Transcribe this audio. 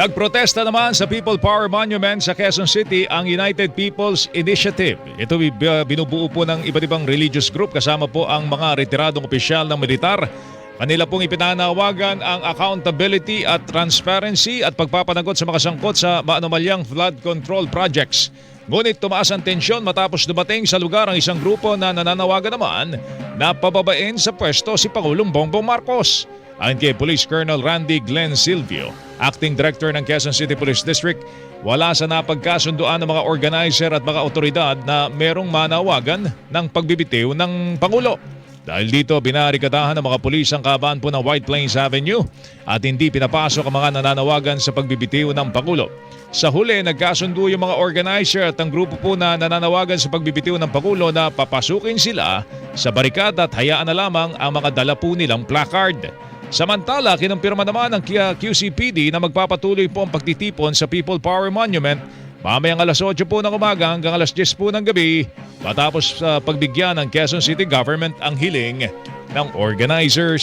Nagprotesta naman sa People Power Monument sa Quezon City ang United People's Initiative. Ito binubuo po ng iba't ibang religious group kasama po ang mga retiradong opisyal ng militar. Kanila pong ipinanawagan ang accountability at transparency at pagpapanagot sa mga sangkot sa maanumalyang flood control projects. Ngunit tumaas ang tensyon matapos dumating sa lugar ang isang grupo na nananawagan naman na pababain sa pwesto si Pangulong Bongbong Marcos. Ayon kay Police Colonel Randy Glenn Silvio, Acting Director ng Quezon City Police District, wala sa napagkasunduan ng mga organizer at mga otoridad na merong manawagan ng pagbibitiw ng Pangulo. Dahil dito, binarikadahan ng mga pulis ang kaban po ng White Plains Avenue at hindi pinapasok ang mga nananawagan sa pagbibitiw ng Pangulo. Sa huli, nagkasundo yung mga organizer at ang grupo po na nananawagan sa pagbibitiw ng Pangulo na papasukin sila sa barikada at hayaan na lamang ang mga dala po nilang placard. Samantala, kinumpirma naman ng QCPD na magpapatuloy po ang pagtitipon sa People Power Monument mamayang alas 8 po ng umaga hanggang alas 10 po ng gabi matapos sa pagbigyan ng Quezon City Government ang hiling ng organizers.